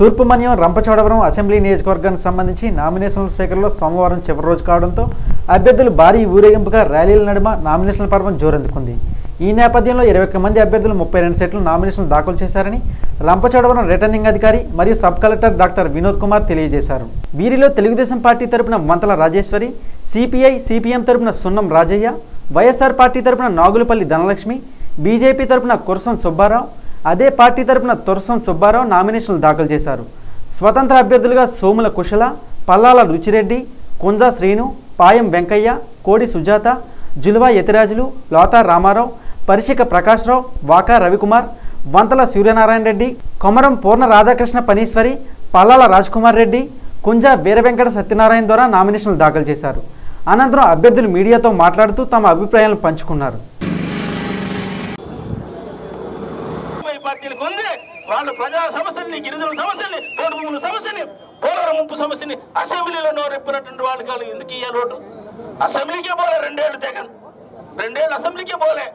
తూర్పు మన్యం రంపచోడవరం అసెంబ్లీ నియోజకవర్గానికి సంబంధించి నామినేషన్ల స్వీకరణలో సోమవారం చివరి రోజు కావడంతో అభ్యర్థులు భారీ ఊరేగింపుగా ర్యాలీల నడుమ నామినేషన్ల పర్వం జోరందుకుంది. ఈ నేపథ్యంలో ఇరవై ఒక్క మంది అభ్యర్థులు ముప్పై రెండు సెట్లు నామినేషన్లు దాఖలు చేశారని రంపచోడవరం రిటర్నింగ్ అధికారి మరియు sub collector doctor Vinod Kumar తెలియజేశారు. వీరిలో తెలుగుదేశం పార్టీ తరపున మంతల రాజేశ్వరి సిపిఐ సిపిఎం తరపున సున్నం రాజయ్య వైఎస్ఆర్ పార్టీ తరపున నాగులపల్లి ధనలక్ష్మి బీజేపీ తరపున కురసం సుబ్బారావు అదే పార్టీ తరపున తొరసం సుబ్బారావు నామినేషన్లు దాఖలు చేశారు. స్వతంత్ర అభ్యర్థులుగా సోముల కుశల పల్లాల రుచిరెడ్డి కుంజా శ్రీను పాయం వెంకయ్య కోడి సుజాత జులువా యతిరాజులు లోతా రామారావు పరిశిక ప్రకాశ్రావు వాకా రవికుమార్ వంతల సూర్యనారాయణ రెడ్డి కొమరం పూర్ణ రాధాకృష్ణ పనీశ్వరి పల్లాల రాజ్కుమార్ రెడ్డి కుంజా వీరవెంకట సత్యనారాయణ ద్వారా నామినేషన్లు దాఖలు చేశారు. అనంతరం అభ్యర్థులు మీడియాతో మాట్లాడుతూ తమ అభిప్రాయాలను పంచుకున్నారు ముప్పై పార్టీలకు ఉంది వాళ్ళు ప్రజా సమస్యల్ని గిరిజన సమస్యల్ని రోడ్డు భూముల సమస్యని పోలవరం ముంపు సమస్యని అసెంబ్లీలో నోరెప్పినటువంటి వాళ్ళు కాదు. ఎందుకు ఇయ్యాలి రోడ్డు అసెంబ్లీకే పోలే రెండేళ్ళు జగన్ రెండేళ్ళు అసెంబ్లీకే పోలే.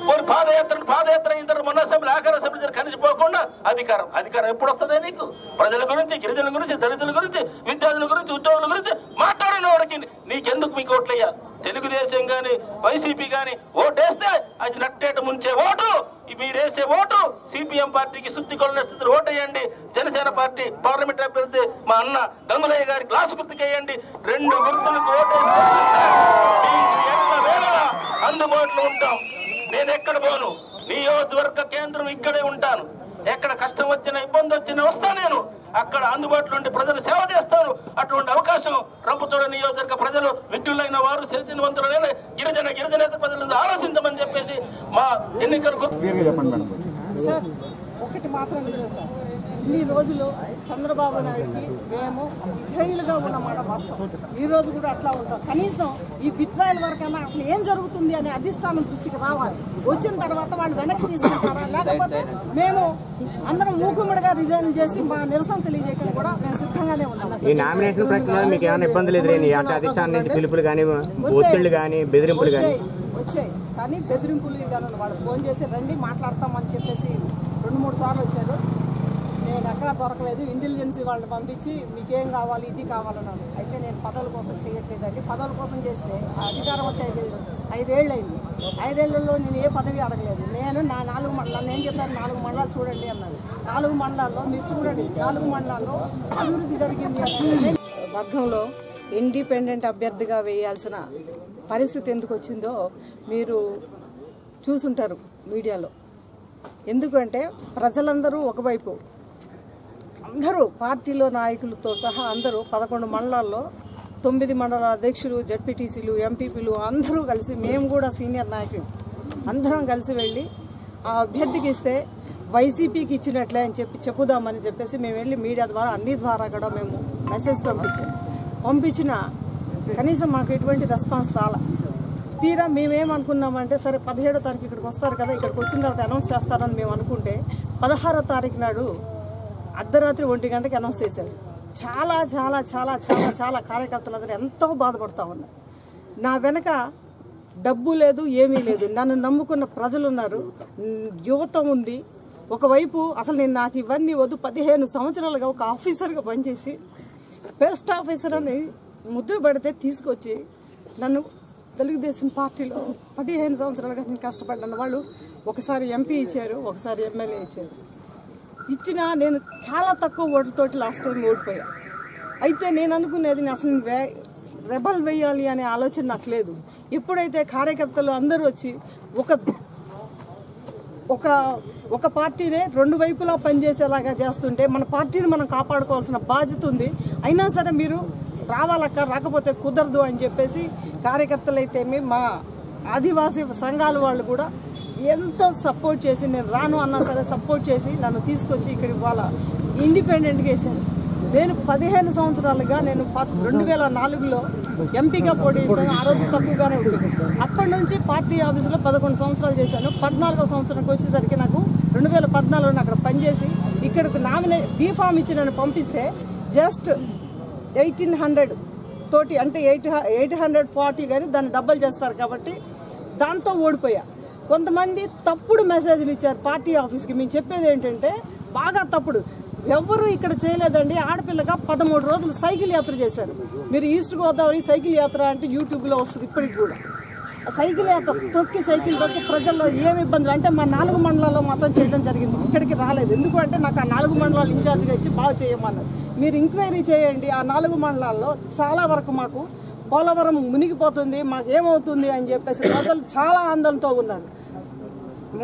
పోనీ పాదయాత్ర పాదయాత్ర అయిన తర్వాత మొన్న అసెంబ్లీ ఆఖరి అసెంబ్లీ దగ్గర కలిసిపోకుండా అధికారం. అధికారం ఎప్పుడు వస్తుందే నీకు? ప్రజల గురించి గిరిజనుల గురించి దళితుల గురించి విద్యార్థుల గురించి ఉద్యోగుల గురించి మాట్లాడిన వాడికి నీకెందుకు మీకు ఓట్లయ్యా? తెలుగుదేశం కానీ వైసీపీ గాని ఓటేస్తే అది నట్టేట ముంచే ఓటు. ఇవి సిపిఎం పార్టీకి సుత్తి స్థితిలో ఓటేయండి. జనసేన పార్టీ పార్లమెంట్ అభ్యర్థి మా అన్న గంగులయ్య గారి గ్లాసు గుర్తుకేయండి. రెండు గుర్తులకు అందుబాటులో ఉంటాం. నేను ఎక్కడ పోను? నియోజకవర్గ కేంద్రం ఇక్కడే ఉంటాను. ఎక్కడ కష్టం వచ్చినా ఇబ్బంది వచ్చినా వస్తా నేను. అక్కడ అందుబాటులో ఉండి ప్రజలు సేవ చేస్తాను అటువంటి అవకాశం రంపుతోడ నియోజకవర్గ ప్రజలు విద్యులైన వారు చైతన్యవంతులైన గిరిజన గిరిజనేత ప్రజలను ఆలోచించమని చెప్పేసి మా ఎన్నికల గుర్తు సార్. ఒకటి మాత్రం నిజం సార్. ఇన్ని రోజులు చంద్రబాబు నాయుడుకి మేము విధేయులుగా ఉన్నమాట వాస్తవం. ఈ రోజు కూడా అట్లా ఉంటాం. కనీసం ఈ విట్రాయల వరకైనా అసలు ఏం జరుగుతుంది అనే అధిష్టానం దృష్టికి రావాలి. వచ్చిన తర్వాత వాళ్ళు వెనక్కి తీసుకుంటారా? లేకపోతే మేము అందరం మూకుమ్మడిగా రిజైన్ చేసి మా నిరసన తెలియజేయడం కూడా మేము సిద్ధంగానే ఉన్నాం. ఈ నామినేషన్ ప్రక్రియలో మీకు ఏమైనా ఇబ్బందులు ఎదురైనాయి? అంటే అధిష్టానం నుంచి పిలుపులు కానీ ఒత్తిళ్ళు కానీ బెదిరింపులు కానీ? వచ్చాయి. కానీ బెదిరింపులు ఇదాను వాళ్ళు ఫోన్ చేసి రండి మాట్లాడతామని చెప్పేసి రెండు మూడు సార్లు వచ్చారు. నేను ఎక్కడా దొరకలేదు. ఇంటెలిజెన్సీ వాళ్ళని పంపించి మీకేం కావాలి? ఇది కావాలన్నాను అయితే నేను పదవుల కోసం చేయట్లేదండి. పదవుల కోసం చేస్తే అధికారం వచ్చి ఐదు ఐదేళ్ళు అయింది. ఐదేళ్ళలో నేను ఏ పదవి అడగలేదు. నేను నా నాలుగు మండలాలు నేను చెప్పాను నాలుగు మండలాలు చూడండి అన్నాను నాలుగు మండలాల్లో మీరు చూడండి. నాలుగు మండలాల్లో అభివృద్ధి జరిగింది వర్గంలో ఇండిపెండెంట్ అభ్యర్థిగా వేయాల్సిన పరిస్థితి ఎందుకు వచ్చిందో మీరు చూసుంటారు మీడియాలో. ఎందుకంటే ప్రజలందరూ ఒకవైపు అందరూ పార్టీలో నాయకులతో సహా అందరూ పదకొండు మండలాల్లో తొమ్మిది మండల అధ్యక్షులు జడ్పీటీసీలు ఎంపీపీలు అందరూ కలిసి మేము కూడా సీనియర్ నాయకులు. అందరం కలిసి వెళ్ళి ఆ అభ్యర్థికి ఇస్తే వైసీపీకి ఇచ్చినట్లే అని చెప్పి చెప్పుదామని చెప్పేసి మేము వెళ్ళి మీడియా ద్వారా అన్ని ద్వారా కూడా మేము మెసేజ్ పంపించాం. పంపించిన కనీసం మాకు ఎటువంటి రెస్పాన్స్ రాలే. తీరా మేమేమనుకున్నామంటే సరే పదిహేడో తారీఖు ఇక్కడికి వస్తారు కదా ఇక్కడికి వచ్చిన తర్వాత అనౌన్స్ చేస్తారని మేము అనుకుంటే పదహారో తారీఖు నాడు అర్ధరాత్రి ఒంటి గంటకి అనౌన్స్ చేశారు. చాలా చాలా చాలా చాలా చాలా కార్యకర్తలందరూ ఎంతో బాధపడతా ఉన్నారు. నా వెనక డబ్బు లేదు ఏమీ లేదు. నన్ను నమ్ముకున్న ప్రజలు ఉన్నారు. యువతం యువత ఉంది. ఒకవైపు అసలు నేను నాకు ఇవన్నీ వద్దు. పదిహేను సంవత్సరాలుగా ఒక ఆఫీసర్గా పనిచేసి బెస్ట్ ఆఫీసర్ అని ముద్ర పడితే తీసుకొచ్చి నన్ను తెలుగుదేశం పార్టీలో పదిహేను సంవత్సరాలుగా నేను కష్టపడ్డాను. వాళ్ళు ఒకసారి ఎంపీ ఇచ్చారు ఒకసారి ఎమ్మెల్యే ఇచ్చారు. ఇచ్చిన నేను చాలా తక్కువ ఓట్లతోటి లాస్ట్ టైం ఓడిపోయా. అయితే నేను అనుకునేది నేను అసలు వే రెబల్ వేయాలి అనే ఆలోచన నాకు లేదు. ఎప్పుడైతే కార్యకర్తలు అందరూ వచ్చి ఒక ఒక ఒక పార్టీనే రెండు వైపులా పనిచేసేలాగా చేస్తుంటే మన పార్టీని మనం కాపాడుకోవాల్సిన బాధ్యత ఉంది. అయినా సరే మీరు రావాలక్క రాకపోతే కుదరదు అని చెప్పేసి కార్యకర్తలు మా ఆదివాసీ సంఘాల వాళ్ళు కూడా ఎంతో సపోర్ట్ చేసి నేను రాను అన్నా సరే సపోర్ట్ చేసి నన్ను తీసుకొచ్చి ఇక్కడ ఇవాళ ఇండిపెండెంట్గా వేసాను నేను పదిహేను సంవత్సరాలుగా నేను ప- రెండు వేల నాలుగులో ఎంపీగా పోటీ చేశాను ఆ రోజు తక్కువగానే ఉంటుంది అప్పటి నుంచి పార్టీ ఆఫీసులో పదకొండు సంవత్సరాలు చేశాను. పద్నాలుగో సంవత్సరానికి వచ్చేసరికి నాకు రెండు వేల పద్నాలుగులో అక్కడ పనిచేసి ఇక్కడికి నామినే బీఫామ్ ఇచ్చి నన్ను పంపిస్తే జస్ట్ ఎయిటీన్ హండ్రెడ్ తోటి అంటే ఎయిట్ ఎయిట్ హండ్రెడ్ ఫార్టీ కానీ దాన్ని డబ్బులు చేస్తారు కాబట్టి దాంతో ఓడిపోయా. కొంతమంది తప్పుడు మెసేజ్లు ఇచ్చారు పార్టీ ఆఫీస్కి. మేము చెప్పేది ఏంటంటే బాగా తప్పుడు. ఎవరు ఇక్కడ చేయలేదండి. ఆడపిల్లగా పదమూడు రోజులు సైకిల్ యాత్ర చేశారు. మీరు ఈస్ట్ గోదావరి సైకిల్ యాత్ర అంటే యూట్యూబ్లో వస్తుంది ఇప్పటికి కూడా. సైకిల్ యొక్క తొక్కి సైకిల్ తొక్కి ప్రజల్లో ఏమి ఇబ్బందులు? అంటే మా నాలుగు మండలాల్లో మాత్రం చేయడం జరిగింది. ఇక్కడికి రాలేదు. ఎందుకు అంటే నాకు ఆ నాలుగు మండలాలు ఇన్ఛార్జ్గా ఇచ్చి బాగా చేయమన్నారు. మీరు ఎంక్వైరీ చేయండి. ఆ నాలుగు మండలాల్లో చాలా వరకు మాకు పోలవరం మునిగిపోతుంది మాకు ఏమవుతుంది అని చెప్పేసి ప్రజలు చాలా ఆందోళనతో ఉన్నారు.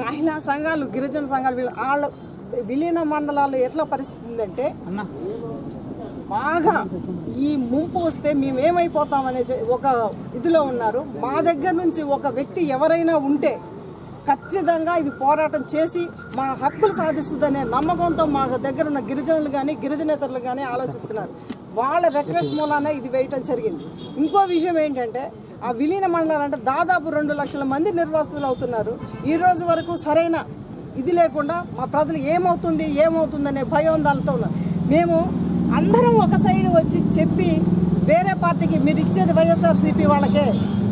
మహిళా సంఘాలు గిరిజన సంఘాలు వీళ్ళ వాళ్ళ విలీన మండలాలు ఎట్లా పరిస్థితి ఉందంటే బాగా ఈ ముంపు వస్తే మేము అనేసి ఒక ఇదిలో ఉన్నారు. మా దగ్గర నుంచి ఒక వ్యక్తి ఎవరైనా ఉంటే ఖచ్చితంగా ఇది పోరాటం చేసి మా హక్కులు సాధిస్తుందనే నమ్మకంతో మా దగ్గర ఉన్న గిరిజనులు కానీ గిరిజనేతరులు కానీ ఆలోచిస్తున్నారు. వాళ్ళ రిక్వెస్ట్ మూలానే ఇది వేయటం జరిగింది. ఇంకో విషయం ఏంటంటే ఆ విలీన మండలాలు అంటే దాదాపు రెండు లక్షల మంది నిర్వాసితులు అవుతున్నారు. ఈ రోజు వరకు సరైన ఇది లేకుండా మా ప్రజలు ఏమవుతుంది ఏమవుతుందనే భయోందాలతో ఉన్నారు. మేము అందరం ఒక సైడ్ వచ్చి చెప్పి వేరే పార్టీకి మీరు ఇచ్చేది వైఎస్ఆర్సీపీ వాళ్ళకే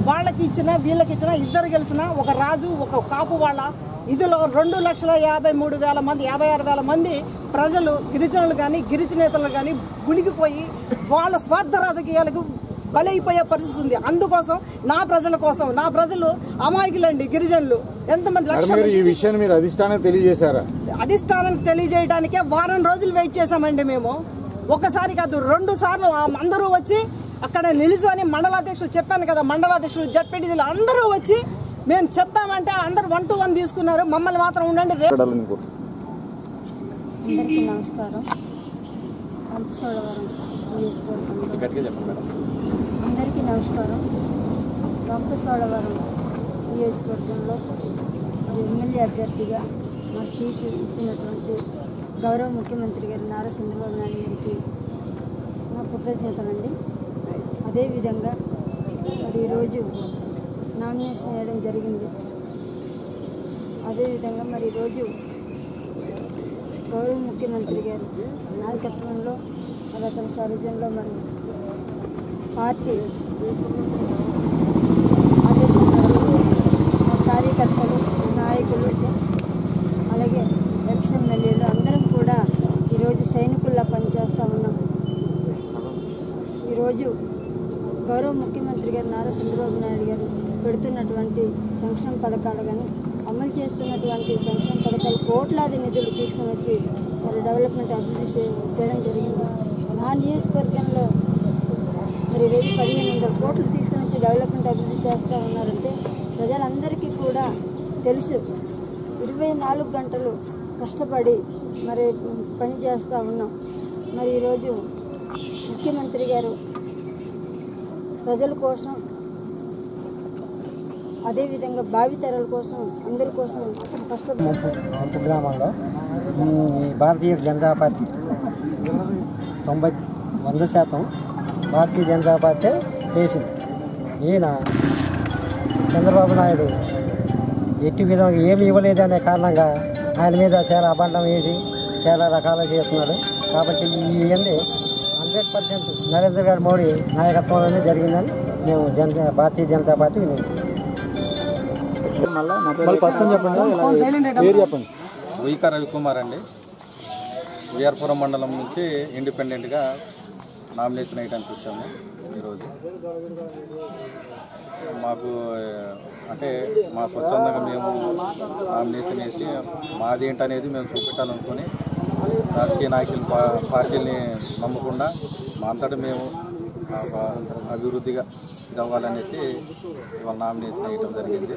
వాళ్ళకి ఇచ్చిన వీళ్ళకి ఇచ్చిన ఇద్దరు గెలిచిన ఒక రాజు ఒక కాపు వాళ్ళ. ఇదిలో రెండు లక్షల యాభై మూడు వేల మంది యాభై ఆరు వేల మంది ప్రజలు గిరిజనులు కానీ గిరిజనేతలు కానీ గుణిగిపోయి వాళ్ళ స్వార్థ రాజకీయాలకు బలైపోయే పరిస్థితి ఉంది. అందుకోసం నా ప్రజల కోసం నా ప్రజలు అమాయకులండి గిరిజనులు. ఎంతమంది లక్షల ఈ విషయాన్ని మీరు అధిష్టానం తెలియజేశారా? అధిష్టానం తెలియజేయడానికే వారం రోజులు వెయిట్ చేశామండి మేము. ఒకసారి కాదు రెండు సార్లు అందరూ వచ్చి అక్కడ నిలుచొని మండలాధ్యక్షులు చెప్పాను కదా మండలాధ్యక్షులు జడ్పీటీసీలు అందరూ వచ్చి మేము చెప్తామంటే అందరు వన్ టు వన్ తీసుకున్నారు. మమ్మల్ని మాత్రం ఉండండి అందరికీ నమస్కారం. నియోజకవర్గంలో అందరికీ నమస్కారం. రంపసోడవరం నియోజకవర్గంలో మరి ఎమ్మెల్యే అభ్యర్థిగా మా సీటు ఇచ్చినటువంటి గౌరవ ముఖ్యమంత్రి గారు నారా చంద్రబాబు నాయుడు గారికి నా కృతజ్ఞతలండి. అదేవిధంగా మరి ఈరోజు నామినేషన్ వేయడం జరిగింది. అదేవిధంగా మరి ఈరోజు గౌరవ ముఖ్యమంత్రి గారు నాయకత్వంలో మరి అతని సరిజనలో మరి పార్టీ కార్యకర్తలు నాయకులు అలాగే ఎక్స్ ఎమ్మెల్యేలు అందరం కూడా ఈరోజు సైనికుల్లా పనిచేస్తూ ఉన్నాం రోజు గౌరవ ముఖ్యమంత్రి గారు నారా చంద్రబాబు నాయుడు గారు పెడుతున్నటువంటి సంక్షేమ పథకాలు కానీ అమలు చేస్తున్నటువంటి సంక్షేమ పథకాలు కోట్లాది నిధులు తీసుకుని వచ్చి మరి డెవలప్మెంట్ అభివృద్ధి చేయడం జరిగింది. నా నియోజకవర్గంలో మరి రోజు పదిహేను వందల కోట్లు తీసుకుని వచ్చి డెవలప్మెంట్ అభివృద్ధి చేస్తూ ఉన్నారంటే ప్రజలందరికీ కూడా తెలుసు. ఇరవై నాలుగు గంటలు కష్టపడి మరి పని చేస్తూ ఉన్నాం. మరి ఈరోజు ముఖ్యమంత్రి గారు ప్రజల కోసం అదేవిధంగా భావితరాల కోసం అందరి కోసం కష్టపడి గ్రామంలో ఈ భారతీయ జనతా పార్టీ తొంభై వంద శాతం భారతీయ జనతా పార్టీ చేసింది. ఈయన చంద్రబాబు నాయుడు ఎట్టి విధంగా ఏమి ఇవ్వలేదనే కారణంగా ఆయన మీద చాలా అబండం వేసి చాలా రకాలు చేస్తున్నాడు. కాబట్టి ఇవన్నీ హండ్రెడ్ పర్సెంట్ నరేంద్ర గారి మోడీ నాయకత్వంలోనే జరిగిందని మేము జన భారతీయ జనతా పార్టీ వినియోగించాం ఉయిక రవికుమార్ అండి. విఆర్పురం మండలం నుంచి ఇండిపెండెంట్గా నామినేషన్ వేయడానికి వచ్చాము ఈరోజు. మాకు అంటే మా స్వచ్ఛందంగా మేము నామినేషన్ వేసి మాది ఏంటనేది మేము చూపెట్టాలనుకొని రాజకీయ నాయకులు పా పార్టీని నమ్మకుండా మా అంతటా మేము అభివృద్ధిగా ఇదవ్వాలనేసి ఇవాళ నామినేషన్ వేయడం జరిగింది.